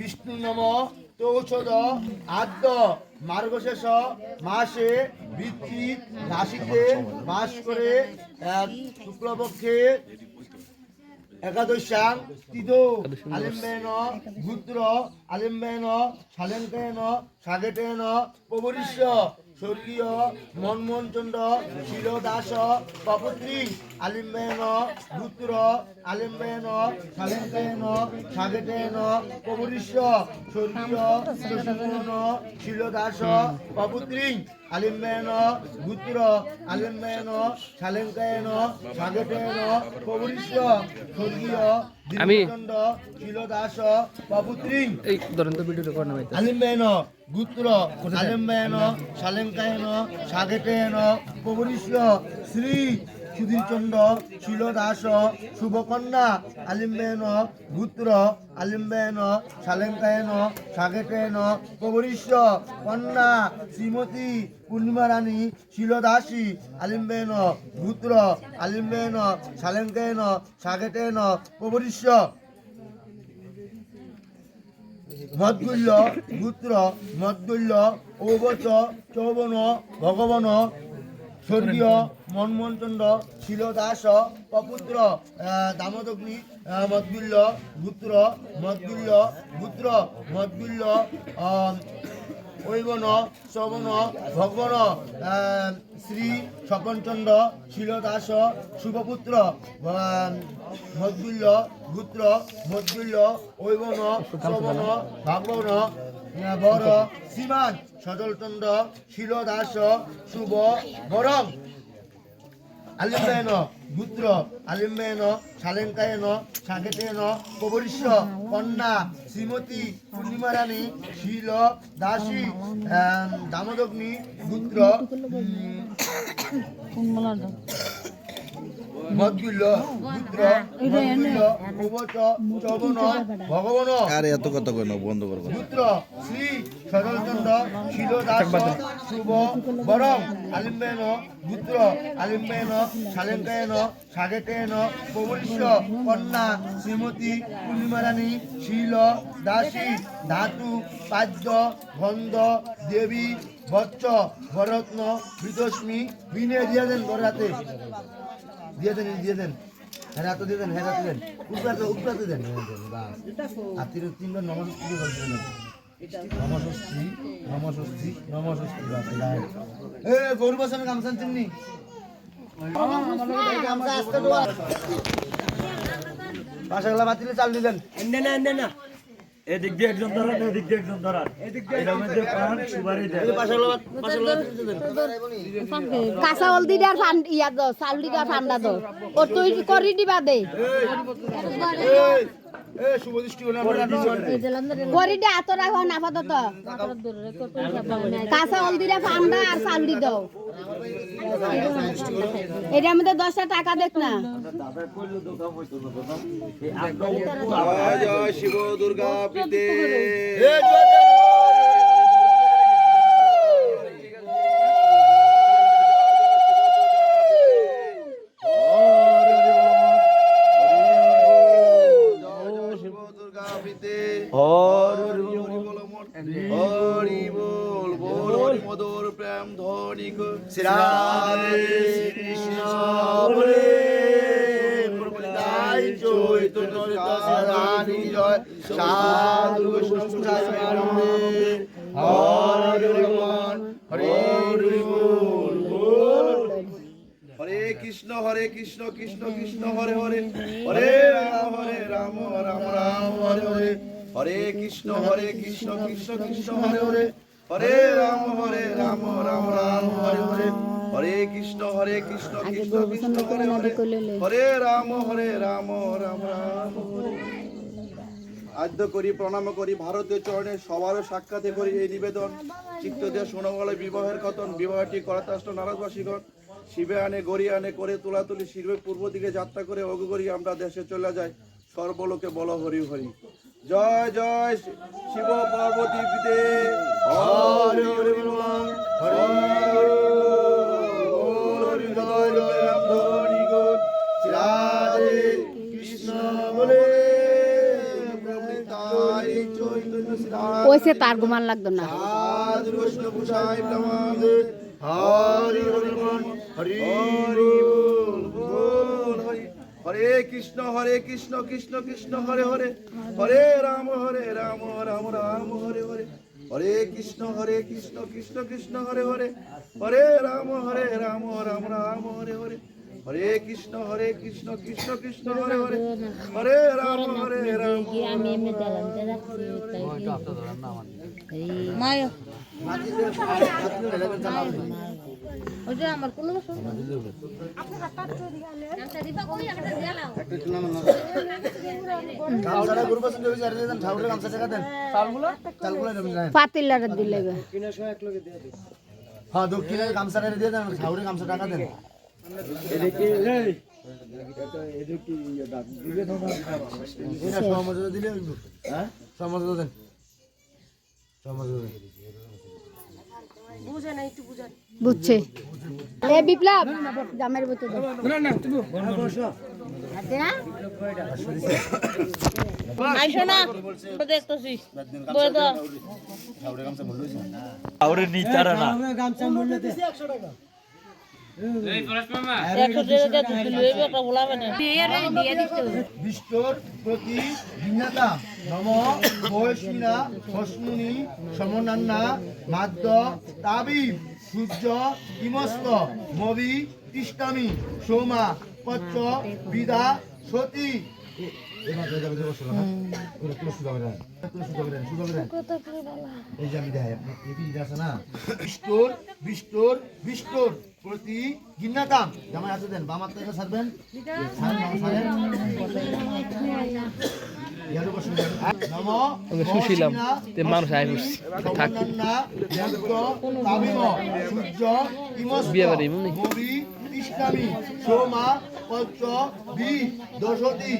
বিষ্ণু নম তৌষধ আদ্য মার্গশেষ মাসে বৃত্তিক রাশিতে মাস করে শুক্লপক্ষে একাদশ্যাং তিদ আলিম্বেন গুত্র আলিম্বেন শালেঙ্কেন সাগেটেন প্রবরিষ্য স্বর্গীয় মনমোহনচন্দ্র শিলদাস কপুত্রী আলিম্বেন সালিম আলিম্বেন সাগে সাগেটেন কবরিশ্ব স্বর্গীয় শশীমোহন শিলদাস কপুত্রী আলিম্বেন গুত্র আলিম্বেন শালেঙ্কেন সাগেটেন প্রবরিষ্য স্বর্গীয় আমি- শিলদাস কপুত্রী এই ধরেন তো ভিডিও রেকর্ড নামাইতে। আলিম্বেন গুত্র আলিম্বেন শ্রী সুধীরচন্দ্র, শিলদাস, শুভকন্যা আলিম্বেন গুত্র আলিম্বেন শালেঙ্কায়ন সাগেটেন প্রবরিষ্য কন্যা, শ্রীমতী পূর্ণিমা রানী শিলদাসী আলিম্বেন গুত্র আলিম্বেন শালেঙ্কায়ন সাগেটেন প্রবরিষ্য মদ্গুল্য গুত্র মদ্গুল্য ঔবচ, চৌবন, ভগবন স্বর্গীয় মনমোহনচন্দ্র শিলদাস কপুত্র আহ, দামোদগ্নি আহ, মদ্গুল্য গুত্র মদ্গুল্য গুত্র মদ্গুল্য আহ, ঐবন শ্রবণ ভগবন শ্রী স্বপনচন্দ্র শিলদাস শুভপুত্র আহ, মদ্গুল্য গুত্র মদ্গুল্য ঐবন শ্রবণ ভাগবন বর শ্রীমান সজলচন্দ্র শিলদাস শুভ বরম আলিম্বেন পুত্র আলিম্বেন শালেঙ্কায়ন সাকেতেন কবরিষ্য কন্যা শ্রীমতী পূর্ণিমা রানী শীল দাসী দামোদগ্নি পুত্র মদ্গুল্য পুত্র মদ্গুল্য কবচ চবন ভগবন আরে এত কথা কই না বন্ধ করব পুত্র শ্রী সরলচন্দ্র শিলদাস শুভ বরং আলিম্বেন পুত্র আলিম্বেন শালেঙ্কায়ন সাগেটেন প্রবরিষ্য কন্যা শ্রীমতী পূর্ণিমারানী শীল দাসী ধাতু পাদ্য গন্ধ দেবী বচ্চ বরত্ন বিদস্মি বিনে দিয়ে দেন বরাতে দিয়ে দেন দিয়ে দেন। হ্যাঁ দিয়ে দেন হ্যাঁ দেন। উপরাতে উপরাতে দেন। বাস। এ, গরু বসানো গামছান চিমনি গামছা আসতে দোয়া পাশাগুলা বাতিলে চাল দিলেন। এদিক দিয়ে একজন ধরান এদিক দিয়ে একজন ধরান। দেন। কাঁচা হলদি আর ফান ইয়া চাউল দিদার দো ও তুই কৰি দিবা দে। দে আতর রাখো না আপাতত। কাঁচা হলদি আর আর চাউল দাও। এটার মধ্যে দশটা টাকা দেখ না। শিব দুর্গা শ্রী কৃষ্ণ রানী জয়। সাধু হরি কৃষ্ণ, হরে কৃষ্ণ কৃষ্ণ কৃষ্ণ, হরে হরে। হরে রাম হরে রাম রাম রাম, হরে হরে। হরে কৃষ্ণ হরে কৃষ্ণ কৃষ্ণ কৃষ্ণ, হরে হরে। হরে রাম হরে রাম হরে কৃষ্ণ হরে কৃষ্ণ কৃষ্ণ কৃষ্ণ হরে। হরে হরে রাম হরে রাম রাম রাম আদ্য করি প্রণাম করি ভারতীয় চরণে সবারও সাক্ষাতে করি এই নিবেদন। চিত্ত দিয়ে সোনমলে বিবাহের কথন বিবাহটি করাতাষ্ট নারাজবাসীগণ শিবে আনে গড়ি আনে করে তুলাতুলি শিবে পূর্ব দিকে যাত্রা করে অগুগরি আমরা দেশে চলে যাই। সর্বলোকে বল হরি হরি। জয় জয় শিব পার্বতী পিতে ওইসে তার ঘুমান লাগতো না। হরে কৃষ্ণ হরে কৃষ্ণ কৃষ্ণ কৃষ্ণ, হরে হরে। হরে রাম হরে রাম রাম রাম, হরে হরে। হরে কৃষ্ণ হরে কৃষ্ণ কৃষ্ণ কৃষ্ণ, হরে হরে। হরে রাম হরে রাম রাম রাম, হরে হরে। হরে কৃষ্ণ হরে কৃষ্ণ কৃষ্ণ কৃষ্ণ হরে হরে। হরে রাম হরে রাম। আমি এমনি দিলাম মায়। আমার কোনো পাতিলার দিলে হ্যাঁ দক্ষিণের গামছাটা দিয়ে দেন ঠাকুরের গামছা টাকা দেন। বুঝছে। বিপ্লব জামের আছে না? প্রতি ভিন্নতা। নম বয়সিনা হসমুনি সমনান্না মাদ্য তাবি সূর্য ইমস্ত মবি তিষ্টামি সোমা পচ্চ বিদা সতী। এই যে আমি প্রতি গিন্নাকাম জামাই হাতে দেন বাম হাত থেকে নম ওকে শুছিলাম, তে মানুষ আয় পড়ছে। থাক। বিয়ে বাড়ি এমনি? ইসলামী, সোমা, পঞ্চ, বি, দশতি।